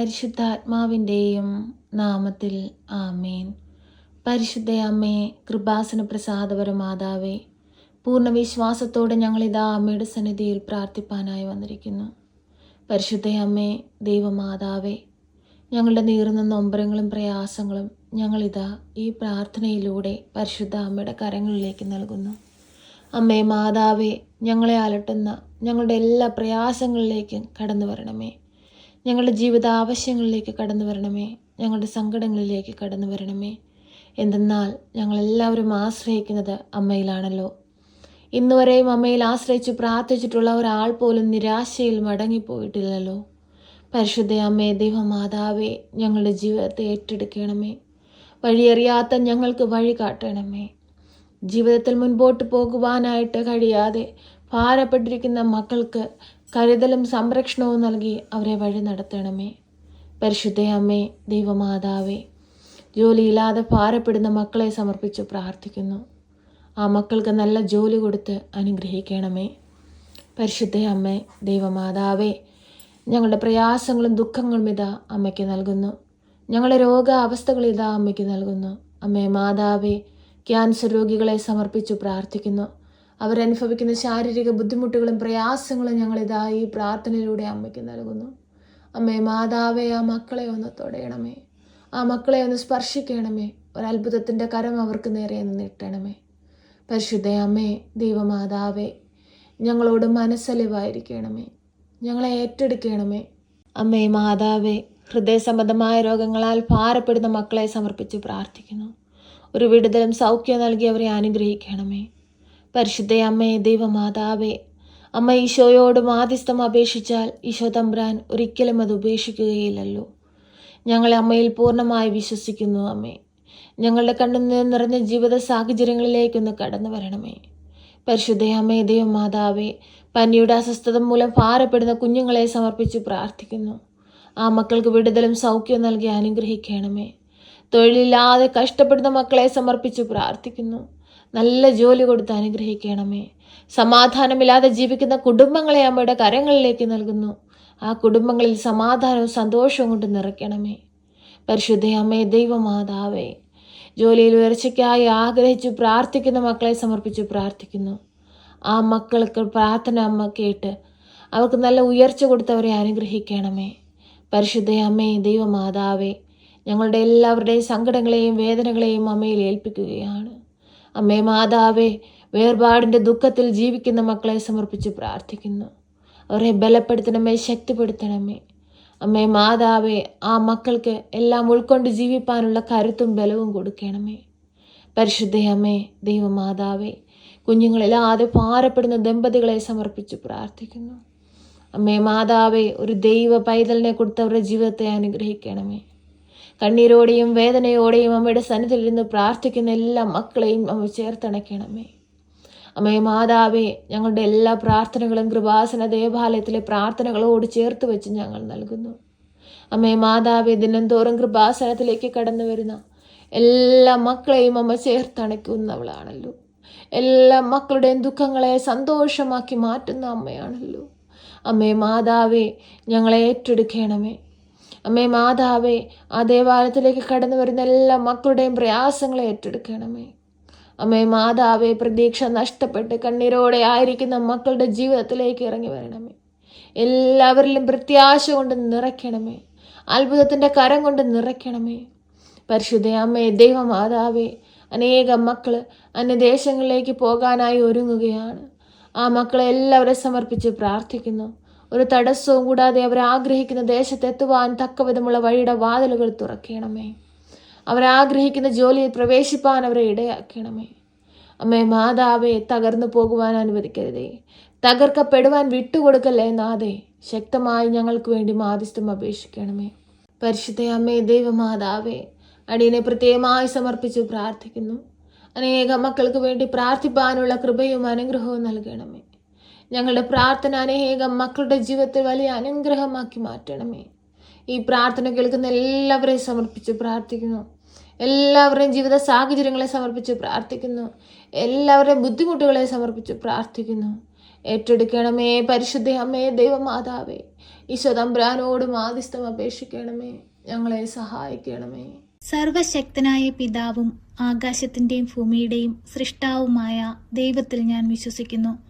പരിശുദ്ധാത്മാവിന്റെയും നാമത്തിൽ ആമേൻ. പരിശുദ്ധ അമ്മേ കൃപാസന പ്രസാദപര മാതാവേ പൂർണ വിശ്വാസത്തോടെ ഞങ്ങളിതാ അമ്മയുടെ സന്നിധിയിൽ പ്രാർത്ഥിപ്പാനായി വന്നിരിക്കുന്നു. പരിശുദ്ധ അമ്മേ ദൈവമാതാവേ ഞങ്ങളുടെ നീറുന്ന നൊമ്പരങ്ങളും പ്രയാസങ്ങളും ഞങ്ങളിതാ ഈ പ്രാർത്ഥനയിലൂടെ പരിശുദ്ധ അമ്മയുടെ കരങ്ങളിലേക്ക് നൽകുന്നു. അമ്മേ മാതാവേ ഞങ്ങളെ അലട്ടുന്ന ഞങ്ങളുടെ എല്ലാ പ്രയാസങ്ങളിലേക്കും കടന്നു വരണമേ ഞങ്ങളുടെ ജീവിത ആവശ്യങ്ങളിലേക്ക് കടന്നു വരണമേ. ഞങ്ങളുടെ സങ്കടങ്ങളിലേക്ക് കടന്നു വരണമേ. എന്തെന്നാൽ ഞങ്ങളെല്ലാവരും ആശ്രയിക്കുന്നത് അമ്മയിലാണല്ലോ. ഇന്നുവരെയും അമ്മയിൽ ആശ്രയിച്ച് പ്രാർത്ഥിച്ചിട്ടുള്ള ഒരാൾ പോലും നിരാശയിൽ മടങ്ങിപ്പോയിട്ടില്ലല്ലോ. പരിശുദ്ധ അമ്മേ ദൈവമാതാവേ ഞങ്ങളുടെ ജീവിതത്തെ ഏറ്റെടുക്കണമേ. വഴിയറിയാത്ത ഞങ്ങൾക്ക് വഴി കാട്ടണമേ. ജീവിതത്തിൽ മുൻപോട്ട് പോകുവാനായിട്ട് കഴിയാതെ ഭാരപ്പെട്ടിരിക്കുന്ന മക്കൾക്ക് കരുതലും സംരക്ഷണവും നൽകി അവരെ വഴി നടത്തണമേ. പരിശുദ്ധ അമ്മേ ദൈവമാതാവേ ജോലിയില്ലാതെ ഭാരപ്പെടുന്ന മക്കളെ സമർപ്പിച്ച് പ്രാർത്ഥിക്കുന്നു. ആ മക്കൾക്ക് നല്ല ജോലി കൊടുത്ത് അനുഗ്രഹിക്കണമേ. പരിശുദ്ധ അമ്മേ ദൈവമാതാവേ ഞങ്ങളുടെ പ്രയാസങ്ങളും ദുഃഖങ്ങളും ഇതാ അമ്മയ്ക്ക് നൽകുന്നു. ഞങ്ങളുടെ രോഗാവസ്ഥകൾ ഇതാ അമ്മയ്ക്ക് നൽകുന്നു. അമ്മേ മാതാവേ ക്യാൻസർ രോഗികളെ സമർപ്പിച്ചു പ്രാർത്ഥിക്കുന്നു. അവരനുഭവിക്കുന്ന ശാരീരിക ബുദ്ധിമുട്ടുകളും പ്രയാസങ്ങളും ഞങ്ങളിതാ ഈ പ്രാർത്ഥനയിലൂടെ അമ്മയ്ക്ക് നൽകുന്നു. അമ്മേ മാതാവേ ആ മക്കളെ ഒന്ന് തൊടയണമേ. ആ മക്കളെ ഒന്ന് സ്പർശിക്കണമേ. ഒരത്ഭുതത്തിന്റെ കരം അവർക്ക് നേരെ നീട്ടണമേ. പരിശുദ്ധ അമ്മേ ദൈവമാതാവേ ഞങ്ങളോട് മനസ്സലിവായിരിക്കണമേ. ഞങ്ങളെ ഏറ്റെടുക്കണമേ. അമ്മേ മാതാവേ ഹൃദയ സംബന്ധമായ രോഗങ്ങളാൽ ഭാരപ്പെടുന്ന മക്കളെ സമർപ്പിച്ച് പ്രാർത്ഥിക്കുന്നു. ഒരു വിടുതലും സൗഖ്യം നൽകി അവരെ അനുഗ്രഹിക്കണമേ. പരിശുദ്ധ അമ്മേ ദൈവമാതാവേ അമ്മ ഈശോയോട് മാധ്യസ്ഥം അപേക്ഷിച്ചാൽ ഈശോ തമ്പ്രാൻ ഒരിക്കലും അത് ഉപേക്ഷിക്കുകയില്ലല്ലോ. ഞങ്ങളെ അമ്മയിൽ പൂർണമായി വിശ്വസിക്കുന്നു അമ്മേ. ഞങ്ങളുടെ കണ്ണിൽ നിന്ന് നിറഞ്ഞ ജീവിത സാഹചര്യങ്ങളിലേക്കൊന്ന് കടന്നു വരണമേ. പരിശുദ്ധ ദൈവം ദൈവമാതാവേ പനിയുടെ അസ്വസ്ഥത മൂലം ഭാരപ്പെടുന്ന കുഞ്ഞുങ്ങളെ സമർപ്പിച്ച് പ്രാർത്ഥിക്കുന്നു. ആ മക്കൾക്ക് വിടുതലും സൗഖ്യവും നൽകി അനുഗ്രഹിക്കണമേ. തൊഴിലില്ലാതെ കഷ്ടപ്പെടുന്ന മക്കളെ സമർപ്പിച്ച് പ്രാർത്ഥിക്കുന്നു. നല്ല ജോലി കൊടുത്ത് അനുഗ്രഹിക്കണമേ. സമാധാനമില്ലാതെ ജീവിക്കുന്ന കുടുംബങ്ങളെ അമ്മയുടെ കരങ്ങളിലേക്ക് നൽകുന്നു. ആ കുടുംബങ്ങളിൽ സമാധാനവും സന്തോഷവും കൊണ്ട് നിറയ്ക്കണമേ. പരിശുദ്ധ അമ്മേ ദൈവമാതാവേ ജോലിയിൽ ഉയർച്ചയ്ക്കായി ആഗ്രഹിച്ചു പ്രാർത്ഥിക്കുന്ന മക്കളെ സമർപ്പിച്ചു പ്രാർത്ഥിക്കുന്നു. ആ മക്കൾക്ക് പ്രാർത്ഥന അമ്മ കേട്ട് അവർക്ക് നല്ല ഉയർച്ച കൊടുത്തവരെ അനുഗ്രഹിക്കണമേ. പരിശുദ്ധ അമ്മേ ദൈവമാതാവേ ഞങ്ങളുടെ എല്ലാവരുടെയും സങ്കടങ്ങളെയും വേദനകളെയും അമ്മയിൽ ഏൽപ്പിക്കുകയാണ്. അമ്മേ മാതാവേ വേർപാടിന്റെ ദുഃഖത്തിൽ ജീവിക്കുന്ന മക്കളെ സമർപ്പിച്ച് പ്രാർത്ഥിക്കുന്നു. അവരെ ബലപ്പെടുത്തണമേ ശക്തിപ്പെടുത്തണമേ. അമ്മേ മാതാവേ ആ മക്കൾക്ക് എല്ലാം ഉൾക്കൊണ്ട് ജീവിപ്പാനുള്ള കരുത്തും ബലവും കൊടുക്കണമേ. പരിശുദ്ധ അമ്മേ ദൈവമാതാവേ കുഞ്ഞുങ്ങളില്ലാതെ പാറപ്പെടുന്ന ദമ്പതികളെ സമർപ്പിച്ച് പ്രാർത്ഥിക്കുന്നു. അമ്മേ മാതാവേ ഒരു ദൈവ പൈതലിനെ കൊടുത്തവരുടെ ജീവിതത്തെ അനുഗ്രഹിക്കണമേ. കണ്ണീരോടെയും വേദനയോടെയും അമ്മയുടെ സന്നിധിയിൽ നിന്ന് പ്രാർത്ഥിക്കുന്ന എല്ലാ മക്കളെയും അമ്മ ചേർത്തണയ്ക്കണമേ. അമ്മേ മാതാവേ ഞങ്ങളുടെ എല്ലാ പ്രാർത്ഥനകളും കൃപാസന ദേവാലയത്തിലെ പ്രാർത്ഥനകളോട് ചേർത്ത് വെച്ച് ഞങ്ങൾ നൽകുന്നു. അമ്മേ മാതാവേ ദിനംതോറും കൃപാസനത്തിലേക്ക് കടന്നു വരുന്ന എല്ലാ മക്കളെയും അമ്മ ചേർത്തണയ്ക്കുന്നവളാണല്ലോ. എല്ലാ മക്കളുടെയും ദുഃഖങ്ങളെ സന്തോഷമാക്കി മാറ്റുന്ന അമ്മയാണല്ലോ. അമ്മേ മാതാവേ ഞങ്ങളെ ഏറ്റെടുക്കണമേ. അമ്മേ മാതാവേ ആ ദേവാലയത്തിലേക്ക് കടന്നു വരുന്ന എല്ലാ മക്കളുടെയും പ്രയാസങ്ങളെ ഏറ്റെടുക്കണമേ. അമ്മേ മാതാവേ പ്രതീക്ഷ നഷ്ടപ്പെട്ട് കണ്ണീരോടെ ആയിരിക്കുന്ന മക്കളുടെ ജീവിതത്തിലേക്ക് ഇറങ്ങി വരണമേ. എല്ലാവരിലും പ്രത്യാശ കൊണ്ട് നിറയ്ക്കണമേ. അത്ഭുതത്തിന്റെ കരം കൊണ്ട് നിറയ്ക്കണമേ. പരിശുദ്ധ അമ്മേ ദൈവമാതാവേ അനേകം മക്കൾ അന്യദേശങ്ങളിലേക്ക് പോകാനായി ഒരുങ്ങുകയാണ്. ആ മക്കളെ എല്ലാവരെ സമർപ്പിച്ച് പ്രാർത്ഥിക്കുന്നു. ഒരു തടസ്സവും കൂടാതെ അവർ ആഗ്രഹിക്കുന്ന ദേശത്തെത്തുവാൻ തക്കവിധമുള്ള വഴിയുടെ വാതിലുകൾ തുറക്കണമേ. അവരാഗ്രഹിക്കുന്ന ജോലിയിൽ പ്രവേശിപ്പാൻ അവരെ ഇടയാക്കണമേ. അമ്മേ മാതാവെ തകർന്നു പോകുവാൻ അനുവദിക്കരുതേ. തകർക്കപ്പെടുവാൻ വിട്ടുകൊടുക്കല്ലേ നാഥേ. ശക്തമായി ഞങ്ങൾക്ക് വേണ്ടി മാധ്യസ്ഥം അപേക്ഷിക്കണമേ. പരിശുദ്ധ അമ്മേ ദൈവമാതാവേ അടിയനെ പ്രത്യേകമായി സമർപ്പിച്ചു പ്രാർത്ഥിക്കുന്നു. അനേക മക്കൾക്ക് വേണ്ടി പ്രാർത്ഥിപ്പാനുള്ള കൃപയും അനുഗ്രഹവും നൽകണമേ. ഞങ്ങളുടെ പ്രാർത്ഥന അനേകം മക്കളുടെ ജീവിതത്തിൽ വലിയ അനുഗ്രഹമാക്കി മാറ്റണമേ. ഈ പ്രാർത്ഥന കേൾക്കുന്ന എല്ലാവരെയും സമർപ്പിച്ച് പ്രാർത്ഥിക്കുന്നു. എല്ലാവരുടെയും ജീവിത സാഹചര്യങ്ങളെ സമർപ്പിച്ച് പ്രാർത്ഥിക്കുന്നു. എല്ലാവരുടെയും ബുദ്ധിമുട്ടുകളെ സമർപ്പിച്ച് പ്രാർത്ഥിക്കുന്നു. ഏറ്റെടുക്കണമേ പരിശുദ്ധ അമ്മേ ദൈവമാതാവേ. ഈശോ മാതിസ്ഥം അപേക്ഷിക്കണമേ. ഞങ്ങളെ സഹായിക്കണമേ. സർവശക്തനായ പിതാവും ആകാശത്തിന്റെയും ഭൂമിയുടെയും സൃഷ്ടാവുമായ ദൈവത്തിൽ ഞാൻ വിശ്വസിക്കുന്നു.